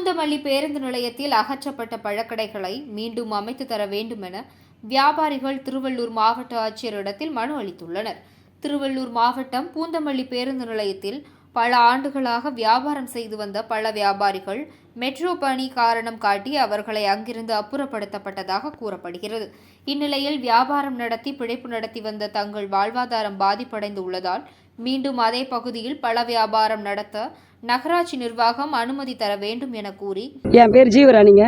பூந்தமல்லி பேருந்து நிலையத்தில் அகற்றப்பட்ட பழக்கடைகளை மீண்டும் அமைத்து தர வேண்டும் என வியாபாரிகள் திருவள்ளூர் மாவட்ட ஆட்சியரிடத்தில் மனு அளித்துள்ளனர். திருவள்ளூர் மாவட்டம் பூந்தமல்லி பேருந்து நிலையத்தில் பல ஆண்டுகளாக வியாபாரம் செய்து வந்த பல வியாபாரிகள் மெட்ரோ பணி காரணம் காட்டி அவர்களை அங்கிருந்து அப்புறப்படுத்தப்பட்டதாக கூறப்படுகிறது. இந்நிலையில் வியாபாரம் நடத்தி பிழைப்பு நடத்தி வந்த தங்கள் வாழ்வாதாரம் பாதிப்படைந்து உள்ளதால் மீண்டும் அதே பகுதியில் பல வியாபாரம் நடத்த நகராட்சி நிர்வாகம் அனுமதி தர வேண்டும் என கூறி என் பேர் ஜீவராணிங்க.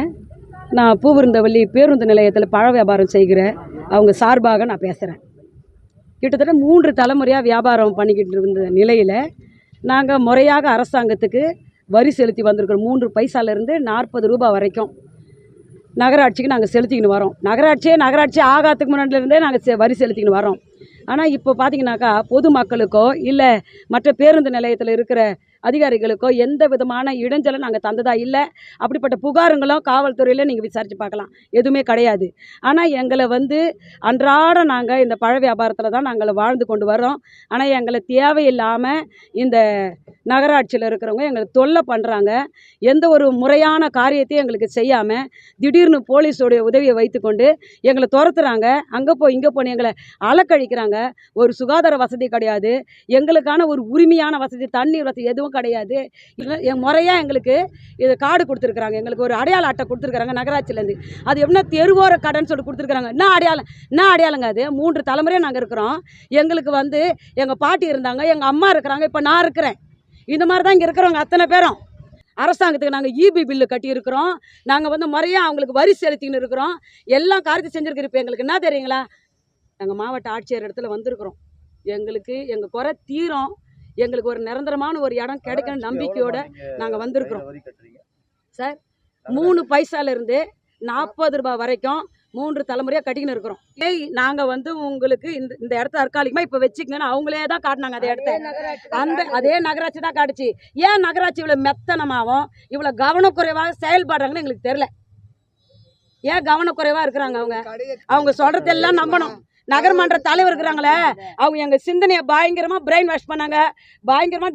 நான் பூவிருந்தவள்ளி பேருந்து நிலையத்தில் பழ வியாபாரம் செய்கிறேன் அவங்க சார்பாக நான் பேசுகிறேன் கிட்டத்தட்ட மூன்று தலைமுறையாக வியாபாரம் பண்ணிக்கிட்டு இருந்த நிலையில் நாங்கள் முறையாக அரசாங்கத்துக்கு வரி செலுத்தி வந்திருக்கிறோம் மூன்று பைசாலேருந்து நாற்பது ரூபாய் வரைக்கும் நகராட்சிக்கு நாங்கள் செலுத்திக்கின்னு வரோம். நகராட்சியே நகராட்சி ஆகாத்துக்கு முன்னாடிலேருந்தே நாங்கள் செ வரி செலுத்திக்கின்னு வரோம். ஆனால் இப்போ பார்த்தீங்கன்னாக்கா பொதுமக்களுக்கோ இல்லை மற்ற பேருந்து நிலையத்தில் இருக்கிற அதிகாரிகளுக்கோ எந்த விதமான இடைஞ்சலும் நாங்கள் தந்ததா இல்லை. அப்படிப்பட்ட புகாருங்களும் காவல்துறையில் நீங்கள் விசாரித்து பார்க்கலாம். எதுவுமே கிடையாது. ஆனால் எங்களை வந்து அன்றாடம் நாங்கள் இந்த பழ வியாபாரத்தில் தான் நாங்கள் வாழ்ந்து கொண்டு வரோம் ஆனால் எங்களை தேவையில்லாமல் இந்த நகராட்சியில் இருக்கிறவங்க எங்களை தொல்லை பண்ணுறாங்க எந்த ஒரு முறையான காரியத்தையும் எங்களுக்கு செய்யாமல் திடீர்னு போலீஸோடைய உதவியை வைத்துக்கொண்டு எங்களை துரத்துறாங்க. அங்கே போய் இங்கே போய் எங்களை அலக்கழிக்கிறாங்க. ஒரு சுகாதார வசதி கிடையாது. எங்களுக்கான ஒரு உரிமையான வசதி தண்ணீர் வசதி எதுவும் கிடையாது. என் முறையாக எங்களுக்கு இது கார்டு கொடுத்துருக்குறாங்க. எங்களுக்கு ஒரு அடையாள அட்டை கொடுத்துருக்குறாங்க நகராட்சியிலேருந்து. அது எப்படின்னா தெருவோர கடன் சொல்லி கொடுத்துருக்குறாங்க. என்ன அடையாளம்? என்ன அடையாளங்க அது? மூன்று தலைமுறையாக நாங்கள் இருக்கிறோம். எங்களுக்கு வந்து எங்கள் பாட்டி இருந்தாங்க எங்கள் அம்மா இருக்கிறாங்க இப்போ நான் இருக்கிறேன். இந்த மாதிரி தான் இங்கே இருக்கிறவங்க அத்தனை பேரும். அரசாங்கத்துக்கு நாங்கள் இபி பில்லு கட்டியிருக்கிறோம். நாங்கள் வந்து முறையாக அவங்களுக்கு வரி செலுத்தின்னு இருக்கிறோம். எல்லா காரியத்தையும் செஞ்சுருக்கிறோம். இப்போ எங்களுக்கு என்ன தெரியுங்களா? எங்கள் மாவட்ட ஆட்சியர் இடத்துல வந்திருக்கிறோம். எங்களுக்கு எங்கள் குறை தீரும். எங்களுக்கு ஒரு நிரந்தரமான ஒரு இடம் கிடைக்கணும் நம்பிக்கையோட நாங்க வந்திருக்கிறோம். சார் மூணு பைசாலேருந்து நாற்பது ரூபாய் வரைக்கும் மூன்று தலைமுறையாக கட்டிக்கின்னு இருக்கிறோம். ஏய் நாங்கள் வந்து உங்களுக்கு இந்த இந்த இடத்த தற்காலிகமாக இப்போ வச்சுக்கங்கன்னு அவங்களே தான் காட்டினாங்க அந்த இடத்த. அந்த அதே நகராட்சி தான் காட்டுச்சு. ஏன் நகராட்சி இவ்வளோ மெத்தனமாகவும் இவ்வளோ கவனக்குறைவாக செயல்படுறாங்கன்னு எங்களுக்கு தெரில ஏன் கவனக்குறைவாக இருக்கிறாங்க அவங்க? அவங்க சொல்கிறதெல்லாம் நம்பணும். நகர்மன்ற தலைவர் இருக்கிறாங்களே அவங்க எங்கள் சிந்தனையை பயங்கரமாக பிரெயின் வாஷ் பண்ணாங்க. பயங்கரமாக